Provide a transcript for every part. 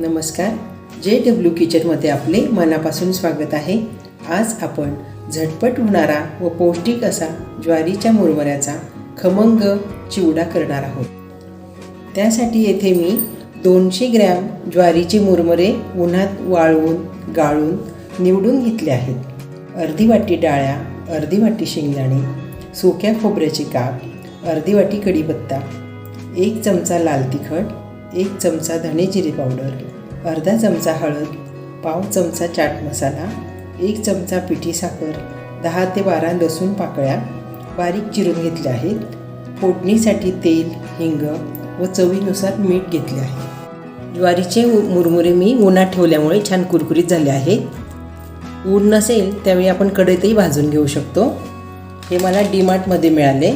नमस्कार. J W किचनमध्ये आपले मनापासून स्वागत आहे. आज आपण झटपट होणारा व पौष्टिक असा ज्वारीच्या मुरमुऱ्याचा खमंग चिवडा करणार आहोत. त्यासाठी येथे मी दोनशे ग्रॅम ज्वारीचे मुरमुरे उन्हात वाळवून गाळून निवडून घेतले आहेत. अर्धी वाटी डाळ्या अर्धी वाटी शेंगदाणे सुक्या खोबऱ्याचे काप अर्धी वाटी कढीपत्ता एक चमचा लाल तिखट एक चमचा धणे जिरे पावडर अर्धा चमचा हळद पाव चमचा चाट मसाला एक चमचा पिठी साखर दहा ते बारा लसूण पाकळ्या बारीक चिरून घेतल्या आहेत. फोडणीसाठी तेल हिंग व चवीनुसार मीठ घेतले आहे. ज्वारीचे मुरमुरे मी उन्हात ठेवल्यामुळे छान कुरकुरीत झाले आहेत. ऊन नसेल त्यावेळी आपण कढईतही भाजून घेऊ शकतो. हे मला डीमार्टमध्ये मिळाले.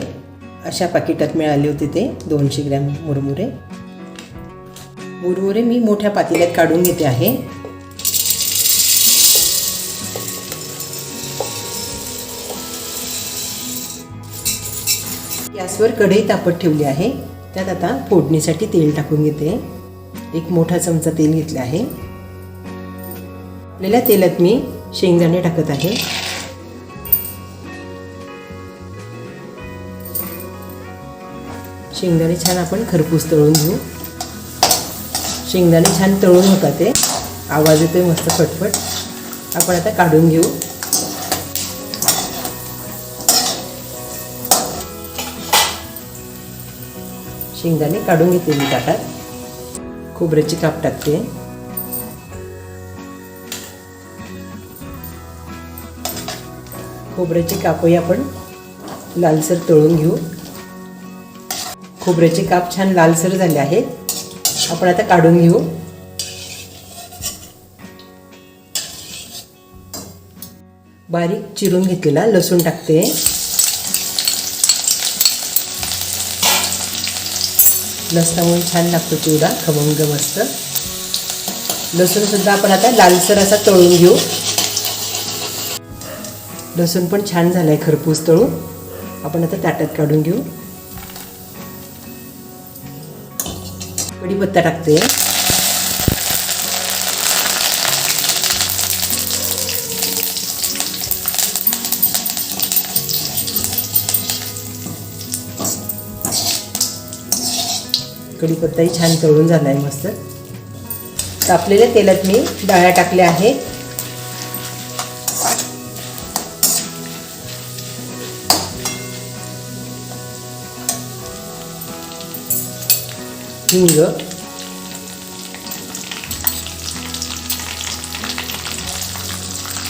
अशा पाकिटात मिळाले होते ते दोनशे ग्रॅम मुरमुरे. मुरमुरे मी मोठ्या पातेल्यात काढून घेते आहे. गॅसवर कढई तापत ठेवली आहे. त्यात आता फोडणीसाठी तेल टाकून घेते. एक मोठा चमचा तेल घेतला आहे. आपल्याला तेलात मी शेंगदाणे टाकत आहे. शेंगदाणे छान आपण खरपूस तळून घेऊ. शेंगदाणे छान तळून होता ते. आवाज येतोय मस्त फटफट. आपण आता काढून घेऊ. शेंगदाणे काढून घेते मी ताटात. खोबऱ्याची काप टाकते. खोबऱ्याची कापही आपण लालसर तळून घेऊ. खोबऱ्याचे काप छान लालसर झाले आहेत आपण आता काढून घेऊ. बारीक चिरून घेतलेला लसूण टाकते. लसणामुळे छान लागतो चिवडा खमंग मस्त. लसूण सुद्धा आपण आता लालसर असा तळून घेऊ. लसूण पण छान झालाय खरपूस तळून. आपण आता ताटात काढून घेऊ. कढीपत्ता टाकते. कढीपत्ताही छान तळून झाला आहे मस्त. तापलेल्या तेलात मी डाळ्या टाकल्या आहेत. हिंग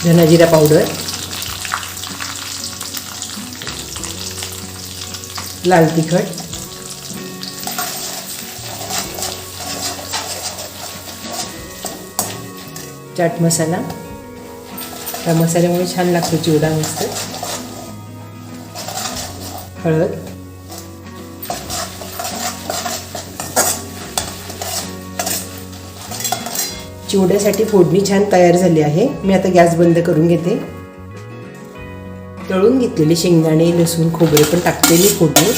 धनाजिरा पावडर लाल तिखट चाट मसाला त्या मसाल्यामुळे छान लागतो चिवडा मस्त हळद चिवड्यासाठी फोडणी छान तयार झाली आहे. मी आता गॅस बंद करून घेते. तळून घेतलेले शेंगदाणे लसूण खोबरे पण टाकते मी फोडणी.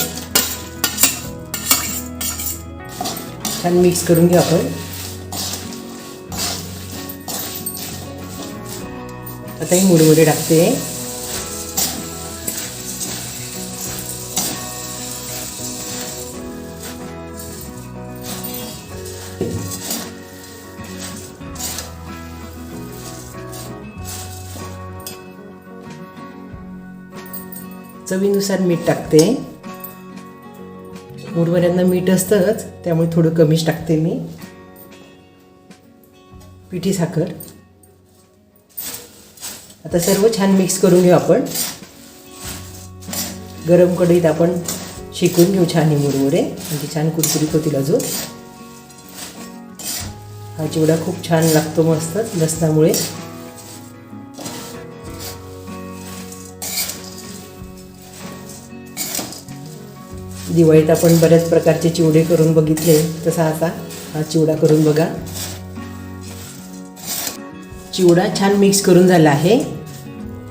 छान मिक्स करून घेऊ आपण. आता ही मुरमुरे टाकते. चवीनुसार मीठ टाकते. मुरमुऱ्यांना मीठ असतंच त्यामुळे थोडं कमीच टाकते मी. पिठी साखर. आता सर्व छान मिक्स करून घेऊ आपण. गरम कढईत आपण शेकून घेऊ छान हे मुरमुरे म्हणजे छान कुरकुरीत होतील अजून. हा चिवडा खूप छान लागतो मस्त लसणामुळे. दिवाळीत आपण बऱ्याच प्रकारचे चिवडे करून बघितले. तसा असा हा चिवडा करून बघा. चिवडा छान मिक्स करून झाला आहे.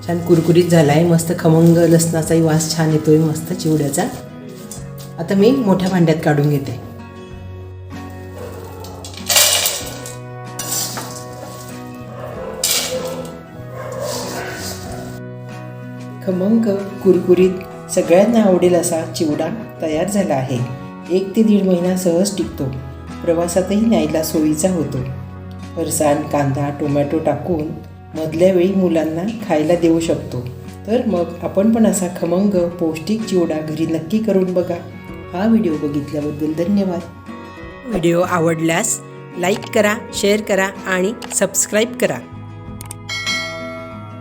छान कुरकुरीत झाला आहे मस्त खमंग लसणाचाही वास छान येतोय मस्त चिवड्याचा. आता मी मोठ्या भांड्यात काढून घेते. खमंग कुरकुरीत सगळ्यांना आवडेल असा चिवडा तयार झाला आहे. एक ते दीड महिना सहज टिकतो. प्रवासातही न्यायला सोयीचा होतो. फरसाण कांदा टोमॅटो टाकून मधल्या वेळी मुलांना खायला देऊ शकतो. तर मग आपण पण असा खमंग पौष्टिक चिवडा घरी नक्की करून बघा. हा व्हिडिओ बघितल्याबद्दल धन्यवाद. व्हिडिओ आवडल्यास लाईक करा शेअर करा आणि सबस्क्राईब करा.